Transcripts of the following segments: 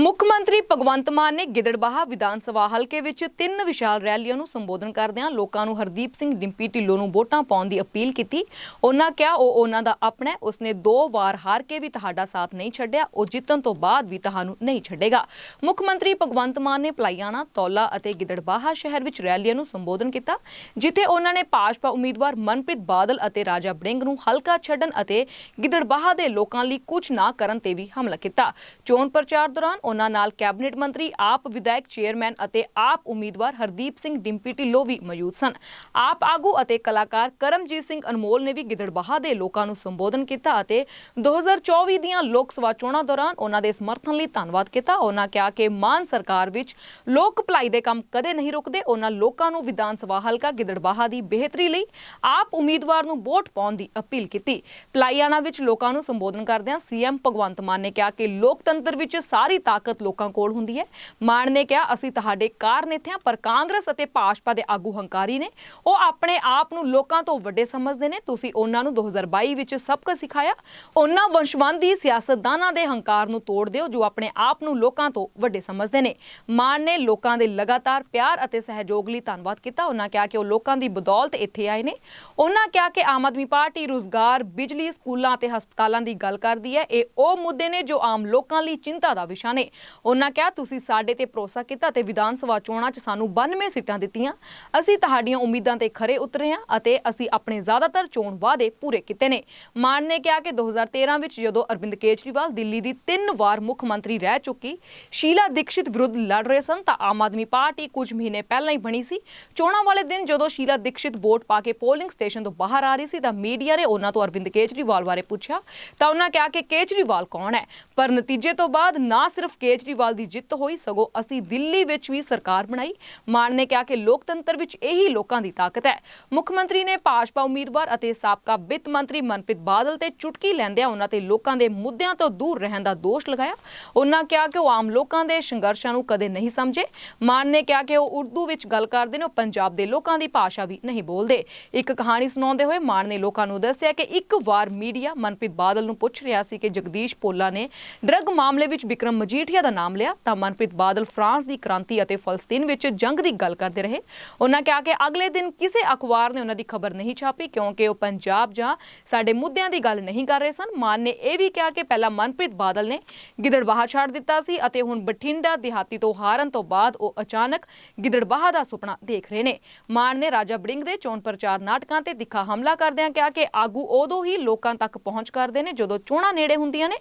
ਮੁੱਖ ਮੰਤਰੀ ਭਗਵੰਤ ਮਾਨ ਨੇ ਗਿੱਦੜਬਾਹਾ ਵਿਧਾਨ ਸਭਾ ਹਲਕੇ ਵਿੱਚ ਤਿੰਨ ਵਿਸ਼ਾਲ ਰੈਲੀਆਂ ਨੂੰ ਸੰਬੋਧਨ ਕਰਦਿਆਂ ਲੋਕਾਂ ਨੂੰ ਹਰਦੀਪ ਸਿੰਘ ਡਿੰਪੀ ਢਿੱਲੋਂ ਨੂੰ ਵੋਟਾਂ ਪਾਉਣ ਦੀ ਅਪੀਲ ਕੀਤੀ। ਉਹਨਾਂ ਕਿਹਾ ਉਹ ਉਹਨਾਂ ਦਾ ਆਪਣਾ ਹੈ, ਉਸਨੇ ਦੋ ਵਾਰ ਹਾਰ ਕੇ ਵੀ ਤੁਹਾਡਾ ਸਾਥ ਨਹੀਂ ਛੱਡਿਆ, ਉਹ ਜਿੱਤਣ ਤੋਂ ਬਾਅਦ ਵੀ ਤੁਹਾਨੂੰ ਨਹੀਂ ਛੱਡੇਗਾ। ਮੁੱਖ ਮੰਤਰੀ ਭਗਵੰਤ ਮਾਨ ਨੇ ਪਲਾਈਆਣਾ, ਤੌਲਾ ਅਤੇ ਗਿੱਦੜਬਾਹਾ ਸ਼ਹਿਰ ਵਿੱਚ ਰੈਲੀਆਂ ਨੂੰ ਸੰਬੋਧਨ ਕੀਤਾ, ਜਿੱਥੇ ਉਹਨਾਂ ਨੇ ਭਾਜਪਾ ਉਮੀਦਵਾਰ ਮਨਪ੍ਰੀਤ ਬਾਦਲ ਅਤੇ ਰਾਜਾ ਬੜਿੰਗ ਨੂੰ ਹਲਕਾ ਛੱਡਣ ਅਤੇ ਗਿੱਦੜਬਾਹਾ ਦੇ ਲੋਕਾਂ ਲਈ ਕੁਝ ਨਾ ਕਰਨ ਤੇ ਵੀ ਹਮਲਾ ਕੀਤਾ। ਚੋਣ ਪ੍ਰਚਾਰ ਦੌਰਾਨ ਉਹਨਾਂ ਨਾਲ ਕੈਬਨਿਟ ਮੰਤਰੀ, ਆਪ ਵਿਧਾਇਕ ਚੇਅਰਮੈਨ ਅਤੇ ਆਪ ਉਮੀਦਵਾਰ ਹਰਦੀਪ ਸਿੰਘ ਡਿੰਪੀ ਢਿੱਲੋਂ ਵੀ ਮੌਜੂਦ ਸਨ। ਆਪ ਆਗੂ ਅਤੇ ਕਲਾਕਾਰ ਕਰਮਜੀਤ ਸਿੰਘ ਅਨਮੋਲ ਨੇ ਵੀ ਗਿੱਦੜਬਾਹਾ ਦੇ ਲੋਕਾਂ ਨੂੰ ਸੰਬੋਧਨ ਕੀਤਾ ਅਤੇ 2024 ਦੀਆਂ ਲੋਕ ਸਭਾ ਚੋਣਾਂ ਦੌਰਾਨ ਉਹਨਾਂ ਦੇ ਸਮਰਥਨ ਲਈ ਧੰਨਵਾਦ ਕੀਤਾ। ਉਹਨਾਂ ਕਿਹਾ ਕਿ ਮਾਨ ਸਰਕਾਰ ਵਿੱਚ ਲੋਕ ਭਲਾਈ ਦੇ ਕੰਮ ਕਦੇ ਨਹੀਂ ਰੁਕਦੇ। ਉਹਨਾਂ ਲੋਕਾਂ ਨੂੰ ਵਿਧਾਨ ਸਭਾ ਹਲਕਾ ਗਿੱਦੜਬਾਹਾ ਦੀ ਬਿਹਤਰੀ ਲਈ ਆਪ ਉਮੀਦਵਾਰ ਨੂੰ ਵੋਟ ਪਾਉਣ ਦੀ ਅਪੀਲ ਕੀਤੀ। ਪਲਾਈਆਣਾ ਵਿੱਚ ਲੋਕਾਂ ਨੂੰ ਸੰਬੋਧਨ ਕਰਦਿਆਂ ਸੀਐਮ ਭਗਵੰਤ ਮਾਨ ਨੇ ਕਿਹਾ ਕਿ ਲੋਕਤੰਤਰ ਵਿੱਚ ਸਾਰੀ ਤਾਕਤ ਲੋਕਾਂ ਕੋਲ ਹੁੰਦੀ ਹੈ। ਮਾਨ ਨੇ ਕਿਹਾ, ਅਸੀਂ ਤੁਹਾਡੇ ਕਾਰਨ ਇੱਥੇ ਪਰ ਕਾਂਗਰਸ ਅਤੇ ਭਾਜਪਾ ਦੇ ਆਗੂ ਹੰਕਾਰੀ ਨੇ। ਉਹ ਆਪਣੇ ਆਪ ਨੂੰ ਲੋਕਾਂ ਤੋਂ ਵੱਡੇ ਸਮਝਦੇ ਨੇ। ਤੁਸੀਂ ਉਹਨਾਂ ਨੂੰ 2022 ਵਿੱਚ ਸਭ ਸਿਖਾਇਆ। ਉਹਨਾਂ ਵੰਸ਼ਵਾਦੀ ਸਿਆਸਤਦਾਨਾਂ ਦੇ ਹੰਕਾਰ ਨੂੰ ਤੋੜ ਦਿਓ, ਜੋ ਆਪਣੇ ਆਪ ਨੂੰ ਲੋਕਾਂ ਤੋਂ ਵੱਡੇ ਸਮਝਦੇ ਨੇ। ਮਾਨ ਨੇ ਲੋਕਾਂ ਦੇ ਲਗਾਤਾਰ ਪਿਆਰ ਅਤੇ ਸਹਿਯੋਗ ਲਈ ਧੰਨਵਾਦ ਕੀਤਾ। ਉਹਨਾਂ ਕਿਹਾ ਕਿ ਉਹ ਲੋਕਾਂ ਦੀ ਬਦੌਲਤ ਇੱਥੇ ਆਏ ਨੇ। ਉਹਨਾਂ ਕਿਹਾ ਕਿ ਆਮ ਆਦਮੀ ਪਾਰਟੀ ਰੁਜ਼ਗਾਰ, ਬਿਜਲੀ, ਸਕੂਲਾਂ ਅਤੇ ਹਸਪਤਾਲਾਂ ਦੀ ਗੱਲ ਕਰਦੀ ਹੈ। ਇਹ ਉਹ ਮੁੱਦੇ ਨੇ ਜੋ ਆਮ ਲੋਕਾਂ ਲਈ ਚਿੰਤਾ ਦਾ ਵਿਸ਼ਾ ਨੇ। ਉਹਨਾਂ ਕਿਹਾ, ਤੁਸੀਂ ਸਾਡੇ ਤੇ ਭਰੋਸਾ ਕੀਤਾ ਤੇ ਵਿਧਾਨ ਸਭਾ ਚੋਣਾਂ 'ਚ ਸਾਨੂੰ 92 ਸੀਟਾਂ ਦਿੱਤੀਆਂ। ਅਸੀਂ ਤੁਹਾਡੀਆਂ ਉਮੀਦਾਂ ਤੇ ਖਰੇ ਉਤਰੇ ਹਾਂ ਅਤੇ ਅਸੀਂ ਆਪਣੇ ਜ਼ਿਆਦਾਤਰ ਚੋਣ ਵਾਅਦੇ ਪੂਰੇ ਕੀਤੇ ਨੇ। ਮਾਨ ਨੇ ਕਿਹਾ ਕਿ 2013 ਵਿੱਚ ਜਦੋਂ ਅਰਵਿੰਦ ਕੇਜਰੀਵਾਲ ਦਿੱਲੀ ਦੀ ਤਿੰਨ ਵਾਰ ਮੁੱਖ ਮੰਤਰੀ ਰਹਿ ਚੁੱਕੀ, ਸ਼ੀਲਾ ਦੀਕਸ਼ਿਤ ਵਿਰੁੱਧ ਲੜ ਰਹੇ ਸਨ ਤਾਂ ਆਮ ਆਦਮੀ ਪਾਰਟੀ ਕੁਝ ਮਹੀਨੇ ਪਹਿਲਾਂ ਹੀ ਬਣੀ ਸੀ। ਚੋਣਾਂ ਵਾਲੇ ਦਿਨ ਜਦੋਂ ਸ਼ੀਲਾ ਦੀਕਸ਼ਿਤ ਵੋਟ ਪਾ ਕੇ ਪੋਲਿੰਗ ਸਟੇਸ਼ਨ ਤੋਂ ਬਾਹਰ ਆ ਰਹੀ ਸੀ ਤਾਂ ਮੀਡੀਆ ਨੇ ਉਹਨਾਂ ਤੋਂ ਅਰਵਿੰਦ ਕੇਜਰੀਵਾਲ ਬਾਰੇ ਪੁੱਛਿਆ ਤਾਂ ਉਹਨਾਂ ਕਿਹਾ ਕਿ ਕੇਜਰੀਵਾਲ ਕੌਣ ਹੈ? ਪਰ ਨਤੀਜੇ ਤੋਂ ਬਾਅਦ ਨਾ ਸਿਰਫ ਕੇਜਰੀਵਾਲ ਦੀ ਜਿੱਤ ਹੋਈ, ਸਗੋਂ ਅਸੀਂ ਦਿੱਲੀ ਵਿੱਚ ਵੀ ਸਰਕਾਰ ਬਣਾਈ। ਮਾਨ ਨੇ ਕਿਹਾ ਕਿ ਲੋਕਤੰਤਰ ਵਿੱਚ ਇਹੀ ਲੋਕਾਂ ਦੀ ਤਾਕਤ ਹੈ। ਮੁੱਖ ਮੰਤਰੀ ਨੇ ਭਾਜਪਾ ਉਮੀਦਵਾਰ ਅਤੇ ਸਾਬਕਾ ਵਿੱਤ ਮੰਤਰੀ ਮਨਪ੍ਰੀਤ ਬਾਦਲ ਤੇ ਚੁਟਕੀ ਲੈਂਦਿਆਂ ਉਹਨਾਂ ਤੇ ਲੋਕਾਂ ਦੇ ਮੁੱਦਿਆਂ ਤੋਂ ਦੂਰ ਰਹਿਣ ਦਾ ਦੋਸ਼ ਲਗਾਇਆ। ਉਹਨਾਂ ਕਿਹਾ ਕਿ ਉਹ ਆਮ ਲੋਕਾਂ ਦੇ ਸੰਘਰਸ਼ਾਂ ਨੂੰ ਕਦੇ ਨਹੀਂ ਸਮਝੇ। ਮਾਨ ਨੇ ਕਿਹਾ ਕਿ ਉਹ ਉਰਦੂ ਵਿੱਚ ਗੱਲ ਕਰਦੇ ਨੇ, ਉਹ ਪੰਜਾਬ ਦੇ ਲੋਕਾਂ ਦੀ ਭਾਸ਼ਾ ਵੀ ਨਹੀਂ ਬੋਲਦੇ। ਇੱਕ ਕਹਾਣੀ ਸੁਣਾਉਂਦੇ ਹੋਏ ਮਾਨ ਨੇ ਲੋਕਾਂ ਨੂੰ ਦੱਸਿਆ ਕਿ ਇੱਕ ਵਾਰ ਮੀਡੀਆ ਮਨਪ੍ਰੀਤ ਬਾਦਲ ਨੂੰ ਪੁੱਛ ਰਿਹਾ ਸੀ ਕਿ ਜਗਦੀਸ਼ ਪੋਲਾ ਨੇ ਡਰੱਗ ਮਾਮਲੇ ਵਿੱਚ ਵਿਕਰਮ ਮਜੀਠੀਆ ਦਾ ਨਾਮ ਲਿਆ ਤਾਂ ਮਨਪ੍ਰੀਤ ਬਾਦਲ ਫਰਾਂਸ ਦੀ ਕ੍ਰਾਂਤੀ ਅਤੇ ਫਲਸਤੀਨ ਵਿੱਚ ਜੰਗ ਦੀ ਗੱਲ ਕਰਦੇ ਰਹੇ। ਉਹਨਾਂ ਕਿਹਾ ਕਿ ਅਗਲੇ ਦਿਨ ਕਿਸੇ ਅਖਬਾਰ ਨੇ ਉਹਨਾਂ ਦੀ ਖਬਰ ਨਹੀਂ ਛਾਪੀ ਕਿਉਂਕਿ ਉਹ ਪੰਜਾਬ ਜਾਂ ਸਾਡੇ ਮੁੱਦਿਆਂ ਦੀ ਗੱਲ ਨਹੀਂ ਕਰ ਰਹੇ ਸਨ। ਮਾਨ ਨੇ ਇਹ ਵੀ ਕਿਹਾ ਕਿ ਪਹਿਲਾਂ ਮਨਪ੍ਰੀਤ ਬਾਦਲ ਨੇ ਗਿੱਦੜਬਾਹਾ ਛੱਡ ਦਿੱਤਾ ਸੀ ਅਤੇ ਹੁਣ ਬਠਿੰਡਾ, ਦਿਹਾਤੀ ਤੋਂ ਹਾਰਨ ਤੋਂ ਬਾਅਦ ਉਹ ਅਚਾਨਕ ਗਿੱਦੜਬਾਹਾ ਦਾ ਸੁਪਨਾ ਦੇਖ ਰਹੇ ਨੇ। ਮਾਨ ਨੇ ਰਾਜਾ ਬੜਿੰਗ ਦੇ ਚੋਣ ਪ੍ਰਚਾਰ ਨਾਟਕਾਂ ਤੇ ਤਿੱਖਾ ਹਮਲਾ ਕਰਦਿਆਂ ਕਿਹਾ ਕਿ ਆਗੂ ਉਦੋਂ ਹੀ ਲੋਕਾਂ ਤੱਕ ਪਹੁੰਚ ਕਰਦੇ ਨੇ ਜਦੋਂ ਚੋਣਾਂ ਨੇੜੇ ਹੁੰਦੀਆਂ ਨੇ।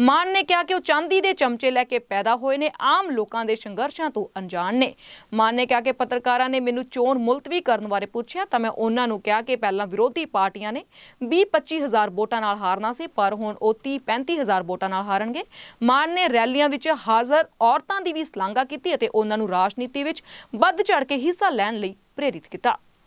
ਮਾਨ ਨੇ ਕਿਹਾ ਕਿ ਉਹ ਚਾਂਦੀ ਦੇ ਚਮਚੇ ਲੈ ਕੇ ਪੈਦਾ ਹੋਏ ਨੇ, ਆਮ ਲੋਕਾਂ ਦੇ ਸੰਘਰਸ਼ਾਂ ਤੋਂ ਅਣਜਾਣ ਨੇ। ਮਾਨ ਨੇ ਕਿਹਾ ਕਿ ਪੱਤਰਕਾਰਾਂ ਨੇ ਮੈਨੂੰ ਚੋਣ ਮੁਲਤਵੀ ਕਰਨ ਬਾਰੇ ਪੁੱਛਿਆ, ਤਾਂ ਮੈਂ ਉਹਨਾਂ ਨੂੰ ਕਿਹਾ ਕਿ ਪਹਿਲਾਂ ਵਿਰੋਧੀ ਪਾਰਟੀਆਂ ਨੇ 20-25 ਹਜ਼ਾਰ ਵੋਟਾਂ ਨਾਲ ਹਾਰਨਾ ਸੀ, ਪਰ ਹੁਣ ਉਹ 30-35 ਹਜ਼ਾਰ ਵੋਟਾਂ ਨਾਲ ਹਾਰਨਗੇ। ਮਾਨ ਨੇ ਰੈਲੀਆਂ ਵਿੱਚ ਹਾਜ਼ਰ ਔਰਤਾਂ ਦੀ ਵੀ ਸ਼ਲਾਘਾ ਕੀਤੀ ਅਤੇ ਉਹਨਾਂ ਨੂੰ ਰਾਜਨੀਤੀ ਵਿੱਚ ਵੱਧ ਚੜ ਕੇ ਹਿੱਸਾ ਲੈਣ ਲਈ ਪ੍ਰੇਰਿਤ ਕੀਤਾ।